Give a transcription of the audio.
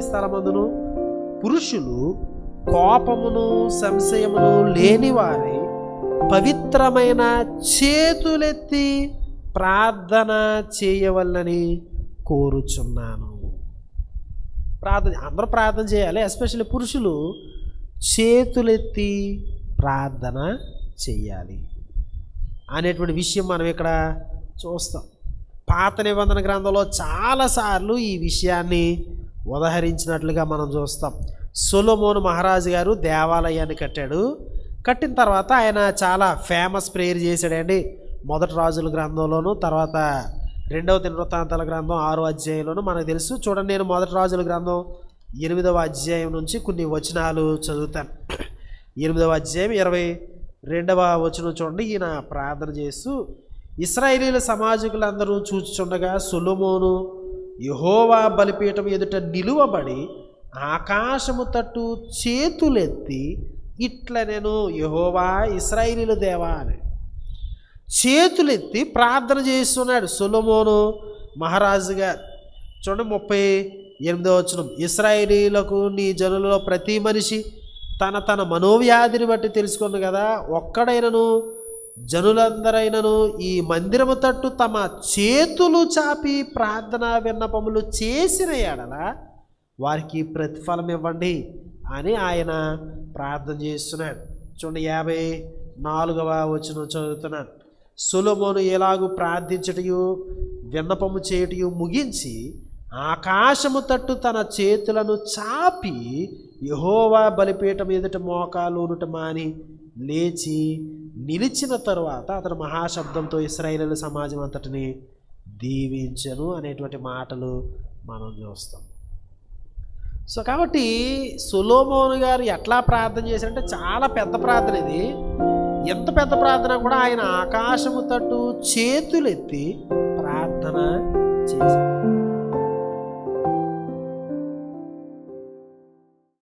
ఈ స్థలమందును పురుషులు కోపమును సంశయమును లేనివారై పవిత్రమైన చేతులెత్తి ప్రార్థన చేయవల్లని కోరుచున్నాను. ప్రార్థన అందరూ ప్రార్థన చేయాలి ఎస్పెషల్లీ పురుషులు చేతులెత్తి ప్రార్థన చేయాలి అనేటువంటి విషయం మనం ఇక్కడ చూస్తాం. పాత నిబంధన గ్రంథంలో చాలాసార్లు ఈ విషయాన్ని ఉదహరించినట్లుగా మనం చూస్తాం. సొలొమోను మహారాజు గారు దేవాలయాన్ని కట్టాడు. కట్టిన తర్వాత ఆయన చాలా ఫేమస్ ప్రేయర్ చేశాడండి. మొదటి రాజుల గ్రంథంలోను తర్వాత రెండవ దినవృత్తాంతాల గ్రంథం ఆరో అధ్యాయంలోను మనకు తెలుసు. చూడండి నేను మొదటి రాజుల గ్రంథం ఎనిమిదవ అధ్యాయం నుంచి కొన్ని వచనాలు చదువుతాను. ఎనిమిదవ అధ్యాయం ఇరవై రెండవ వచనం చూడండి. ఈయన ప్రార్థన చేస్తూ ఇస్రాయేలీల సమాజకులందరూ చూచుచుండగా సొలొమోను యహోవా బలిపీఠం ఎదుట నిలువబడి ఆకాశము తట్టు చేతులెత్తి ఇట్ల నేను యహోవా ఇస్రాయేలీల దేవా అని చేతులెత్తి ప్రార్థన చేస్తున్నాడు. సులమోను మహారాజుగా గారు చూడండి ముప్పై ఎనిమిదో వచనం. ఇస్రాయేలీలకు నీ జనులలో ప్రతి మనిషి తన తన మనోవ్యాధిని బట్టి తెలుసుకుంది కదా. ఒక్కడైనను జనులందరైనను ఈ మందిరము తట్టు తమ చేతులు చాపి ప్రార్థన విన్నపములు చేసిన ఎడల వారికి ప్రతిఫలం ఇవ్వండి అని ఆయన ప్రార్థన చేస్తున్నాడు. చూడండి యాభై నాలుగవ వచ్చిన చదువుతున్నాను సులభమును ఎలాగూ ప్రార్థించటయు విన్నపము చేయటయు ముగించి ఆకాశము తట్టు తన చేతులను చాపి యహోవా బలిపీఠం ఎదుట మోకాలునుట మాని లేచి నిలిచిన తర్వాత అతను మహాశబ్దంతో ఇస్రాయేలు సమాజం అంతటిని దీవించను అనేటువంటి మాటలు మనం చూస్తాం. సో కాబట్టి సులోమోను గారు ఎట్లా ప్రార్థన చేశారంటే చాలా పెద్ద ప్రార్థన ఇది. ఎంత పెద్ద ప్రార్థన కూడా ఆయన ఆకాశము తట్టు చేతులెత్తి